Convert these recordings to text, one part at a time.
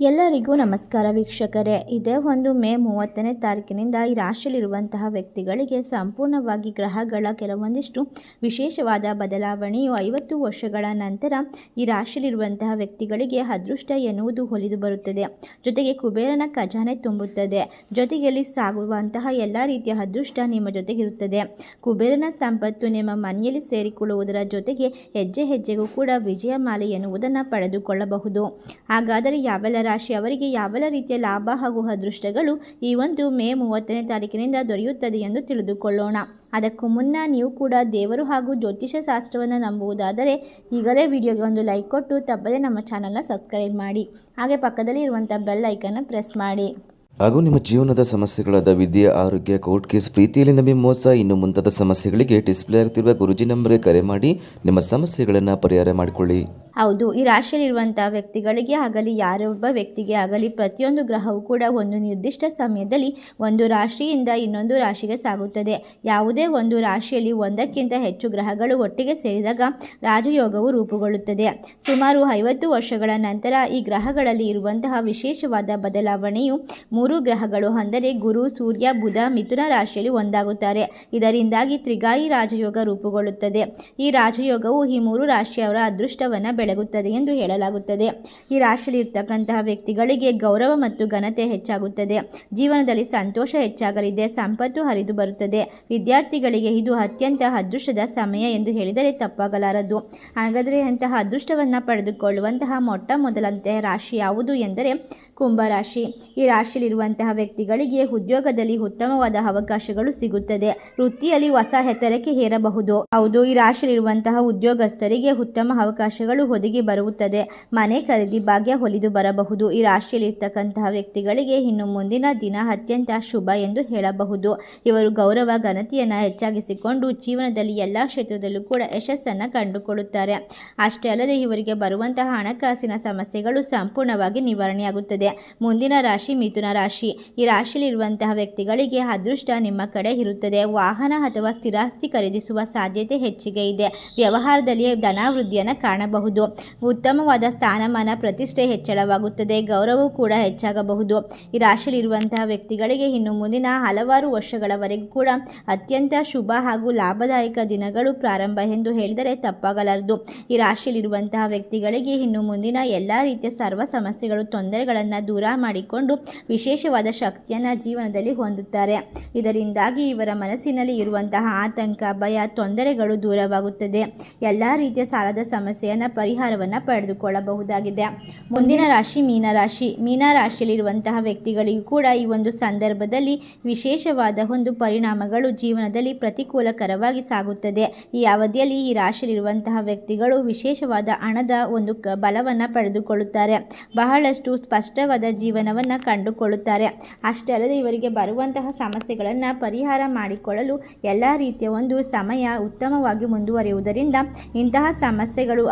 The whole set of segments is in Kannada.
ಎಲ್ಲರಿಗೂ ನಮಸ್ಕಾರ ವೀಕ್ಷಕರೇ. ಇದೇ ಒಂದು ಮೇ ಮೂವತ್ತನೇ ತಾರೀಕಿನಿಂದ ಈ ರಾಶಿಯಲ್ಲಿರುವಂತಹ ವ್ಯಕ್ತಿಗಳಿಗೆ ಸಂಪೂರ್ಣವಾಗಿ ಗ್ರಹಗಳ ಕೆಲವೊಂದಿಷ್ಟು ವಿಶೇಷವಾದ ಬದಲಾವಣೆಯು ಐವತ್ತು ವರ್ಷಗಳ ನಂತರ ಈ ರಾಶಿಯಲ್ಲಿರುವಂತಹ ವ್ಯಕ್ತಿಗಳಿಗೆ ಅದೃಷ್ಟ ಎನ್ನುವುದು ಹೊಲಿದು ಬರುತ್ತದೆ. ಜೊತೆಗೆ ಕುಬೇರನ ಖಜಾನೆ ತುಂಬುತ್ತದೆ. ಜೊತೆಯಲ್ಲಿ ಸಾಗುವಂತಹ ಎಲ್ಲ ರೀತಿಯ ಅದೃಷ್ಟ ನಿಮ್ಮ ಜೊತೆಗಿರುತ್ತದೆ. ಕುಬೇರನ ಸಂಪತ್ತು ನಿಮ್ಮ ಮನೆಯಲ್ಲಿ ಸೇರಿಕೊಳ್ಳುವುದರ ಜೊತೆಗೆ ಹೆಜ್ಜೆ ಹೆಜ್ಜೆಗೂ ಕೂಡ ವಿಜಯ ಮಾಲೆ ಎನ್ನುವುದನ್ನು ಪಡೆದುಕೊಳ್ಳಬಹುದು. ಹಾಗಾದರೆ ಯಾವೆಲ್ಲ ರಾಶಿ ಅವರಿಗೆ ಯಾವೆಲ್ಲ ರೀತಿಯ ಲಾಭ ಹಾಗೂ ಅದೃಷ್ಟಗಳು ಈ ಒಂದು ಮೇ ಮೂವತ್ತನೇ ತಾರೀಕಿನಿಂದ ದೊರೆಯುತ್ತದೆ ಎಂದು ತಿಳಿದುಕೊಳ್ಳೋಣ. ಅದಕ್ಕೂ ಮುನ್ನ ನೀವು ಕೂಡ ದೇವರು ಹಾಗೂ ಜ್ಯೋತಿಷ ಶಾಸ್ತ್ರವನ್ನು ನಂಬುವುದಾದರೆ ಈಗಲೇ ವಿಡಿಯೋಗೆ ಒಂದು ಲೈಕ್ ಕೊಟ್ಟು ತಪ್ಪದೇ ನಮ್ಮ ಚಾನಲ್ನ ಸಬ್ಸ್ಕ್ರೈಬ್ ಮಾಡಿ. ಹಾಗೆ ಪಕ್ಕದಲ್ಲಿ ಇರುವಂಥ ಬೆಲ್ ಐಕನ್ನ ಪ್ರೆಸ್ ಮಾಡಿ. ಹಾಗೂ ನಿಮ್ಮ ಜೀವನದ ಸಮಸ್ಯೆಗಳಾದ ವಿದ್ಯೆ, ಆರೋಗ್ಯ ಕೋರ್ಟ್ ಕೇಸ್ ಪ್ರೀತಿಯಲ್ಲಿ ನಂಬಿ ಮೋಸ, ಇನ್ನು ಮುಂತಾದ ಸಮಸ್ಯೆಗಳಿಗೆ ಡಿಸ್ಪ್ಲೇ ಆಗುತ್ತಿರುವ ಗುರುಜಿ ನಂಬರ್ಗೆ ಕರೆ ಮಾಡಿ ನಿಮ್ಮ ಸಮಸ್ಯೆಗಳನ್ನು ಪರಿಹಾರ ಮಾಡಿಕೊಳ್ಳಿ. ಹೌದು, ಈ ರಾಶಿಯಲ್ಲಿರುವಂಥ ವ್ಯಕ್ತಿಗಳಿಗೆ ಆಗಲಿ, ಯಾರೊಬ್ಬ ವ್ಯಕ್ತಿಗೆ ಆಗಲಿ ಪ್ರತಿಯೊಂದು ಗ್ರಹವು ಕೂಡ ಒಂದು ನಿರ್ದಿಷ್ಟ ಸಮಯದಲ್ಲಿ ಒಂದು ರಾಶಿಯಿಂದ ಇನ್ನೊಂದು ರಾಶಿಗೆ ಸಾಗುತ್ತದೆ. ಯಾವುದೇ ಒಂದು ರಾಶಿಯಲ್ಲಿ ಒಂದಕ್ಕಿಂತ ಹೆಚ್ಚು ಗ್ರಹಗಳು ಒಟ್ಟಿಗೆ ಸೇರಿದಾಗ ರಾಜಯೋಗವು ರೂಪುಗೊಳ್ಳುತ್ತದೆ. ಸುಮಾರು ಐವತ್ತು ವರ್ಷಗಳ ನಂತರ ಈ ಗ್ರಹಗಳಲ್ಲಿ ಇರುವಂತಹ ವಿಶೇಷವಾದ ಬದಲಾವಣೆಯು ಮೂರು ಗ್ರಹಗಳು, ಅಂದರೆ ಗುರು, ಸೂರ್ಯ, ಬುಧ, ಮಿಥುನ ರಾಶಿಯಲ್ಲಿ ಒಂದಾಗುತ್ತಾರೆ. ಇದರಿಂದಾಗಿ ತ್ರಿಗಾಯಿ ರಾಜಯೋಗ ರೂಪುಗೊಳ್ಳುತ್ತದೆ. ಈ ರಾಜಯೋಗವು ಈ ಮೂರು ರಾಶಿಯವರ ಅದೃಷ್ಟವನ್ನು ಬೆಳಗುತ್ತದೆ ಎಂದು ಹೇಳಲಾಗುತ್ತದೆ. ಈ ರಾಶಿಯಲ್ಲಿ ಇರ್ತಕ್ಕಂತಹ ವ್ಯಕ್ತಿಗಳಿಗೆ ಗೌರವ ಮತ್ತು ಘನತೆ ಹೆಚ್ಚಾಗುತ್ತದೆ. ಜೀವನದಲ್ಲಿ ಸಂತೋಷ ಹೆಚ್ಚಾಗಲಿದೆ, ಸಂಪತ್ತು ಹರಿದು ಬರುತ್ತದೆ. ವಿದ್ಯಾರ್ಥಿಗಳಿಗೆ ಇದು ಅತ್ಯಂತ ಅದೃಷ್ಟದ ಸಮಯ ಎಂದು ಹೇಳಿದರೆ ತಪ್ಪಾಗಲಾರದು. ಹಾಗಾದರೆ ಅಂತಹ ಅದೃಷ್ಟವನ್ನು ಪಡೆದುಕೊಳ್ಳುವಂತಹ ಮೊಟ್ಟ ಮೊದಲಂತಹ ರಾಶಿ ಯಾವುದು ಎಂದರೆ ಕುಂಭರಾಶಿ ಈ ರಾಶಿಯಲ್ಲಿರುವಂತಹ ವ್ಯಕ್ತಿಗಳಿಗೆ ಉದ್ಯೋಗದಲ್ಲಿ ಉತ್ತಮವಾದ ಅವಕಾಶಗಳು ಸಿಗುತ್ತದೆ. ವೃತ್ತಿಯಲ್ಲಿ ಹೊಸ ಎತ್ತರಕ್ಕೆ ಏರಬಹುದು. ಹೌದು, ಈ ರಾಶಿಯಲ್ಲಿರುವಂತಹ ಉದ್ಯೋಗಸ್ಥರಿಗೆ ಉತ್ತಮ ಅವಕಾಶಗಳು ಒದಗಿ ಬರುತ್ತದೆ. ಮನೆ ಖರೀದಿ ಭಾಗ್ಯ ಹೊಲಿದು ಬರಬಹುದು. ಈ ರಾಶಿಯಲ್ಲಿ ಇರ್ತಕ್ಕಂತಹ ವ್ಯಕ್ತಿಗಳಿಗೆ ಇನ್ನು ಮುಂದಿನ ದಿನ ಅತ್ಯಂತ ಶುಭ ಎಂದು ಹೇಳಬಹುದು. ಇವರು ಗೌರವ, ಘನತೆಯನ್ನು ಹೆಚ್ಚಾಗಿಸಿಕೊಂಡು ಜೀವನದಲ್ಲಿ ಎಲ್ಲ ಕ್ಷೇತ್ರದಲ್ಲೂ ಕೂಡ ಯಶಸ್ಸನ್ನು ಕಂಡುಕೊಳ್ಳುತ್ತಾರೆ. ಅಷ್ಟೇ ಅಲ್ಲದೆ ಇವರಿಗೆ ಬರುವಂತಹ ಹಣಕಾಸಿನ ಸಮಸ್ಯೆಗಳು ಸಂಪೂರ್ಣವಾಗಿ ನಿವಾರಣೆಯಾಗುತ್ತದೆ. ಮುಂದಿನ ರಾಶಿ ಮಿಥುನ ರಾಶಿ. ಈ ರಾಶಿಯಲ್ಲಿರುವಂತಹ ವ್ಯಕ್ತಿಗಳಿಗೆ ಅದೃಷ್ಟ ನಿಮ್ಮ ಕಡೆ ಇರುತ್ತದೆ. ವಾಹನ ಅಥವಾ ಸ್ಥಿರಾಸ್ತಿ ಖರೀದಿಸುವ ಸಾಧ್ಯತೆ ಹೆಚ್ಚಿಗೆ ಇದೆ. ವ್ಯವಹಾರದಲ್ಲಿ ಧನಾವೃದ್ಧಿಯನ್ನು ಕಾಣಬಹುದು. ಉತ್ತಮವಾದ ಸ್ಥಾನಮಾನ, ಪ್ರತಿಷ್ಠೆ ಹೆಚ್ಚಳವಾಗುತ್ತದೆ. ಗೌರವ ಕೂಡ ಹೆಚ್ಚಾಗಬಹುದು. ಈ ರಾಶಿಯಲ್ಲಿರುವಂತಹ ವ್ಯಕ್ತಿಗಳಿಗೆ ಇನ್ನು ಮುಂದಿನ ಹಲವಾರು ವರ್ಷಗಳವರೆಗೂ ಕೂಡ ಅತ್ಯಂತ ಶುಭ ಹಾಗೂ ಲಾಭದಾಯಕ ದಿನಗಳು ಪ್ರಾರಂಭ ಎಂದು ಹೇಳಿದರೆ ತಪ್ಪಾಗಲಾರದು. ಈ ರಾಶಿಯಲ್ಲಿರುವಂತಹ ವ್ಯಕ್ತಿಗಳಿಗೆ ಇನ್ನು ಮುಂದಿನ ಎಲ್ಲ ರೀತಿಯ ಸರ್ವ ಸಮಸ್ಯೆಗಳು, ತೊಂದರೆಗಳನ್ನು ದೂರ ಮಾಡಿಕೊಂಡು ವಿಶೇಷವಾದ ಶಕ್ತಿಯನ್ನು ಜೀವನದಲ್ಲಿ ಹೊಂದುತ್ತಾರೆ. ಇದರಿಂದಾಗಿ ಇವರ ಮನಸ್ಸಿನಲ್ಲಿ ಇರುವಂತಹ ಆತಂಕ, ಭಯ, ತೊಂದರೆಗಳು ದೂರವಾಗುತ್ತದೆ. ಎಲ್ಲ ರೀತಿಯ ಸಾಲದ ಸಮಸ್ಯೆಯನ್ನು ಪರಿಹಾರವನ್ನು ಪಡೆದುಕೊಳ್ಳಬಹುದಾಗಿದೆ. ಮುಂದಿನ ರಾಶಿ ಮೀನರಾಶಿ. ಮೀನರಾಶಿಯಲ್ಲಿರುವಂತಹ ವ್ಯಕ್ತಿಗಳಿಗೂ ಕೂಡ ಈ ಒಂದು ಸಂದರ್ಭದಲ್ಲಿ ವಿಶೇಷವಾದ ಒಂದು ಪರಿಣಾಮಗಳು ಜೀವನದಲ್ಲಿ ಪ್ರತಿಕೂಲಕರವಾಗಿ ಸಾಗುತ್ತದೆ. ಈ ಅವಧಿಯಲ್ಲಿ ಈ ರಾಶಿಯಲ್ಲಿರುವಂತಹ ವ್ಯಕ್ತಿಗಳು ವಿಶೇಷವಾದ ಹಣದ ಒಂದು ಕ ಬಲವನ್ನು ಪಡೆದುಕೊಳ್ಳುತ್ತಾರೆ. ಬಹಳಷ್ಟು ಸ್ಪಷ್ಟವಾದ ಜೀವನವನ್ನು ಕಂಡುಕೊಳ್ಳುತ್ತಾರೆ. ಅಷ್ಟೇ ಅಲ್ಲದೆ ಇವರಿಗೆ ಬರುವಂತಹ ಸಮಸ್ಯೆಗಳನ್ನು ಪರಿಹಾರ ಮಾಡಿಕೊಳ್ಳಲು ಎಲ್ಲ ರೀತಿಯ ಒಂದು ಸಮಯ ಉತ್ತಮವಾಗಿ ಮುಂದುವರಿಯುವುದರಿಂದ ಇಂತಹ ಸಮಸ್ಯೆಗಳು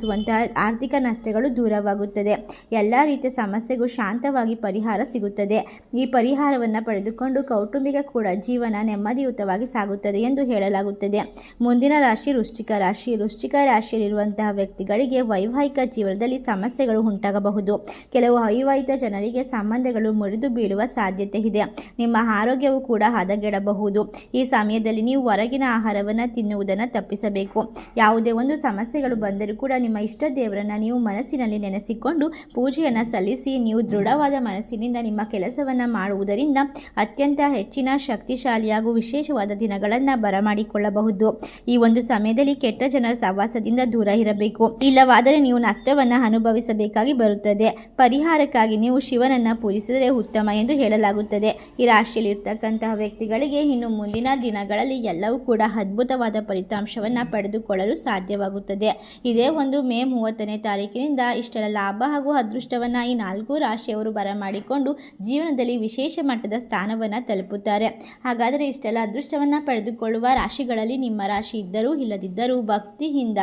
ಅನುಭವಿಸುವಂತಹ ಆರ್ಥಿಕ ನಷ್ಟಗಳು ದೂರವಾಗುತ್ತದೆ. ಎಲ್ಲ ರೀತಿಯ ಸಮಸ್ಯೆಗೂ ಶಾಂತವಾಗಿ ಪರಿಹಾರ ಸಿಗುತ್ತದೆ. ಈ ಪರಿಹಾರವನ್ನು ಪಡೆದುಕೊಂಡು ಕೌಟುಂಬಿಕ ಕೂಡ ಜೀವನ ನೆಮ್ಮದಿಯುತವಾಗಿ ಸಾಗುತ್ತದೆ ಎಂದು ಹೇಳಲಾಗುತ್ತದೆ. ಮುಂದಿನ ರಾಶಿ ವೃಶ್ಚಿಕ ರಾಶಿ. ವೃಶ್ಚಿಕ ರಾಶಿಯಲ್ಲಿರುವಂತಹ ವ್ಯಕ್ತಿಗಳಿಗೆ ವೈವಾಹಿಕ ಜೀವನದಲ್ಲಿ ಸಮಸ್ಯೆಗಳು ಉಂಟಾಗಬಹುದು. ಕೆಲವು ಅವಿವಾಹಿತ ಜನರಿಗೆ ಸಂಬಂಧಗಳು ಮುರಿದು ಬೀಳುವ ಸಾಧ್ಯತೆ ಇದೆ. ನಿಮ್ಮ ಆರೋಗ್ಯವು ಕೂಡ ಹದಗೆಡಬಹುದು. ಈ ಸಮಯದಲ್ಲಿ ನೀವು ಹೊರಗಿನ ಆಹಾರವನ್ನು ತಿನ್ನುವುದನ್ನು ತಪ್ಪಿಸಬೇಕು. ಯಾವುದೇ ಒಂದು ಸಮಸ್ಯೆಗಳು ಬಂದರೂ ಕೂಡ ನಿಮ್ಮ ಇಷ್ಟ ದೇವರನ್ನು ನೀವು ಮನಸ್ಸಿನಲ್ಲಿ ನೆನೆಸಿಕೊಂಡು ಪೂಜೆಯನ್ನು ಸಲ್ಲಿಸಿ, ನೀವು ದೃಢವಾದ ಮನಸ್ಸಿನಿಂದ ನಿಮ್ಮ ಕೆಲಸವನ್ನು ಮಾಡುವುದರಿಂದ ಅತ್ಯಂತ ಹೆಚ್ಚಿನ ಶಕ್ತಿಶಾಲಿ ಹಾಗೂ ವಿಶೇಷವಾದ ದಿನಗಳನ್ನು ಬರಮಾಡಿಕೊಳ್ಳಬಹುದು. ಈ ಒಂದು ಸಮಯದಲ್ಲಿ ಕೆಟ್ಟ ಜನರ ಸಹವಾಸದಿಂದ ದೂರ ಇರಬೇಕು. ಇಲ್ಲವಾದರೆ ನೀವು ನಷ್ಟವನ್ನು ಅನುಭವಿಸಬೇಕಾಗಿ ಬರುತ್ತದೆ. ಪರಿಹಾರಕ್ಕಾಗಿ ನೀವು ಶಿವನನ್ನು ಪೂಜಿಸಿದರೆ ಉತ್ತಮ ಎಂದು ಹೇಳಲಾಗುತ್ತದೆ. ಈ ರಾಶಿಯಲ್ಲಿರ್ತಕ್ಕಂತಹ ವ್ಯಕ್ತಿಗಳಿಗೆ ಇನ್ನು ಮುಂದಿನ ದಿನಗಳಲ್ಲಿ ಎಲ್ಲವೂ ಕೂಡ ಅದ್ಭುತವಾದ ಫಲಿತಾಂಶವನ್ನು ಪಡೆದುಕೊಳ್ಳಲು ಸಾಧ್ಯವಾಗುತ್ತದೆ. ಇದೇ ಒಂದು ಮೇ ಮೂವತ್ತನೇ ತಾರೀಕಿನಿಂದ ಇಷ್ಟರ ಲಾಭ ಹಾಗೂ ಅದೃಷ್ಟವನ್ನು ಈ ನಾಲ್ಕು ರಾಶಿಯವರು ಬರಮಾಡಿಕೊಂಡು ಜೀವನದಲ್ಲಿ ವಿಶೇಷ ಮಟ್ಟದ ಸ್ಥಾನವನ್ನು ತಲುಪುತ್ತಾರೆ. ಹಾಗಾದರೆ ಇಷ್ಟೆಲ್ಲ ಅದೃಷ್ಟವನ್ನು ಪಡೆದುಕೊಳ್ಳುವ ರಾಶಿಗಳಲ್ಲಿ ನಿಮ್ಮ ರಾಶಿ ಇದ್ದರೂ ಇಲ್ಲದಿದ್ದರೂ ಭಕ್ತಿಯಿಂದ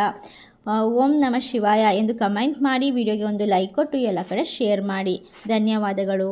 ಓಂ ನಮ ಶಿವಾಯ ಎಂದು ಕಮೆಂಟ್ ಮಾಡಿ, ವಿಡಿಯೋಗೆ ಒಂದು ಲೈಕ್ ಕೊಟ್ಟು ಎಲ್ಲ ಕಡೆ ಶೇರ್ ಮಾಡಿ. ಧನ್ಯವಾದಗಳು.